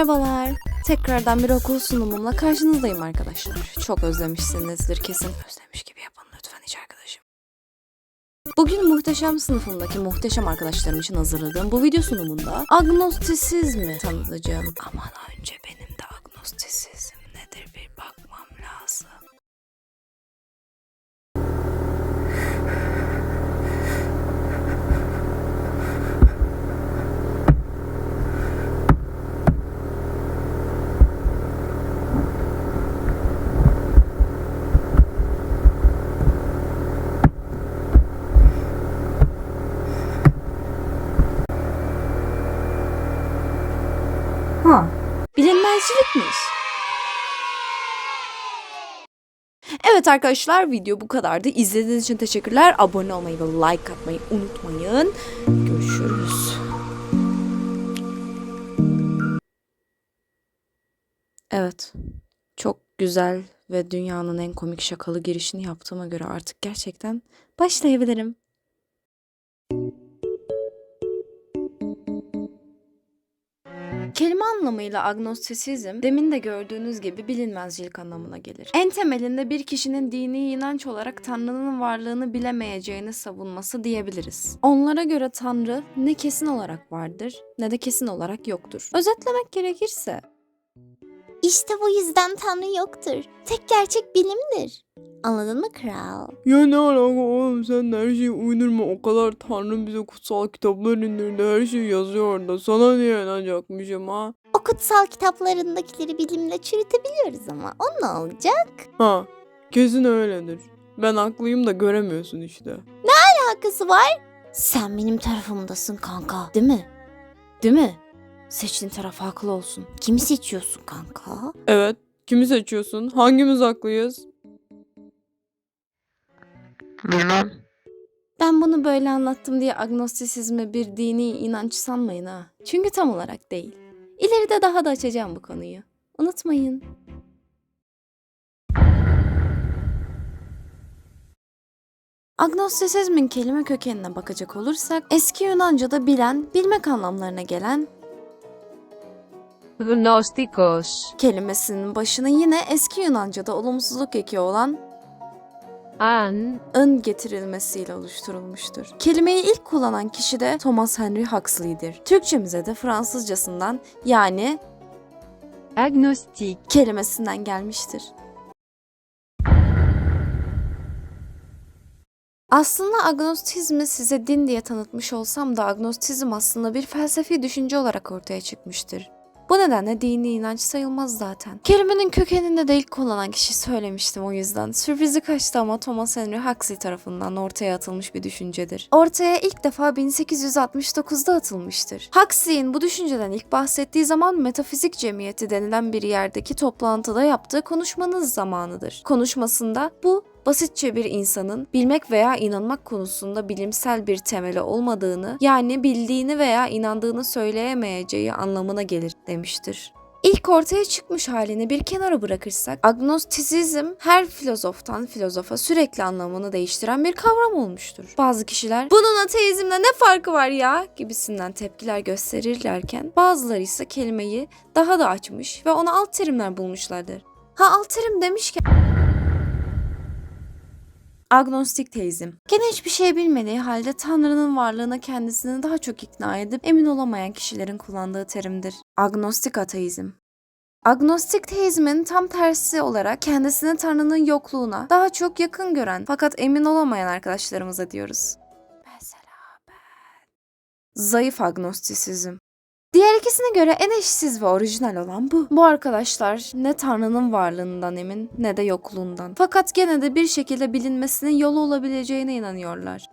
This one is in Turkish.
Merhabalar. Tekrardan bir okul sunumumla karşınızdayım arkadaşlar. Çok özlemişsinizdir kesin. Özlemiş gibi yapın lütfen hiç arkadaşım. Bugün muhteşem sınıfımdaki muhteşem arkadaşlarım için hazırladığım bu video sunumunda agnostisizmi tanıtacağım. Ama önce benim Ha. Bilinmezcilikmiş. Evet arkadaşlar video bu kadardı. İzlediğiniz için teşekkürler. Abone olmayı ve like atmayı unutmayın. Görüşürüz. Evet. Çok güzel ve dünyanın en komik şakalı girişini yaptığıma göre artık gerçekten başlayabilirim. Kelime anlamıyla agnostisizm, demin de gördüğünüz gibi bilinmezcilik anlamına gelir. En temelinde bir kişinin dini inanç olarak Tanrı'nın varlığını bilemeyeceğini savunması diyebiliriz. Onlara göre Tanrı ne kesin olarak vardır ne de kesin olarak yoktur. Özetlemek gerekirse İşte bu yüzden Tanrı yoktur. Tek gerçek bilimdir. Anladın mı kral? Ya ne alaka oğlum sen de her şeyi uydurma o kadar Tanrı bize kutsal kitaplar indirdi her şey yazıyor orada sana niye inanacakmışım ha? O kutsal kitaplarındakileri bilimle çürütebiliyoruz ama o ne olacak? Ha kesin öyledir. Ben haklıyım da göremiyorsun işte. Alakası var. Sen benim tarafımdasın kanka. Değil mi? Değil mi? Seçtiğin taraf haklı olsun. Kimi seçiyorsun kanka? Evet kimi seçiyorsun? Hangimiz haklıyız? Bilmem. ben bunu böyle anlattım diye agnostisizmi bir dini inanç sanmayın ha. Çünkü tam olarak değil. İleride daha da açacağım bu konuyu. Unutmayın. Agnostisizmin kelime kökenine bakacak olursak eski Yunanca'da bilen, bilmek anlamlarına gelen Gnósticos. kelimesinin başına yine eski Yunanca'da olumsuzluk eki olan An. ın getirilmesiyle oluşturulmuştur. Kelimeyi ilk kullanan kişi de Thomas Henry Huxley'dir. Türkçemize de Fransızcasından yani Agnostic. kelimesinden gelmiştir. Aslında agnostizmi size din diye tanıtmış olsam da agnostizm aslında bir felsefi düşünce olarak ortaya çıkmıştır. Bu nedenle dini inanç sayılmaz zaten. Kelimenin kökeninde de ilk kullanan kişi söylemiştim o yüzden. Sürprizi kaçtı ama Thomas Henry Huxley tarafından ortaya atılmış bir düşüncedir. Ortaya ilk defa 1869'da atılmıştır. Huxley'in bu düşünceden ilk bahsettiği zaman metafizik cemiyeti denilen bir yerdeki toplantıda yaptığı konuşmanın zamanıdır. Konuşmasında bu basitçe bir insanın bilmek veya inanmak konusunda bilimsel bir temeli olmadığını, yani bildiğini veya inandığını söyleyemeyeceği anlamına gelir demiştir. İlk ortaya çıkmış halini bir kenara bırakırsak, agnostisizm her filozoftan filozofa sürekli anlamını değiştiren bir kavram olmuştur. Bazı kişiler bunun ateizmle ne farkı var ya gibisinden tepkiler gösterirlerken bazıları ise kelimeyi daha da açmış ve ona alt terimler bulmuşlardır. Ha alt terim demişken Agnostik teizm. Gene hiçbir şey bilmediği halde Tanrı'nın varlığına kendisini daha çok ikna edip emin olamayan kişilerin kullandığı terimdir. Agnostik ateizm. Agnostik teizmin tam tersi olarak kendisini Tanrı'nın yokluğuna daha çok yakın gören fakat emin olamayan arkadaşlarımıza diyoruz. Mesela ben. Zayıf agnostisizm. Diğer ikisine göre en eşsiz ve orijinal olan bu. Bu arkadaşlar ne Tanrı'nın varlığından emin ne de yokluğundan. Fakat gene de bir şekilde bilinmesinin yolu olabileceğine inanıyorlar.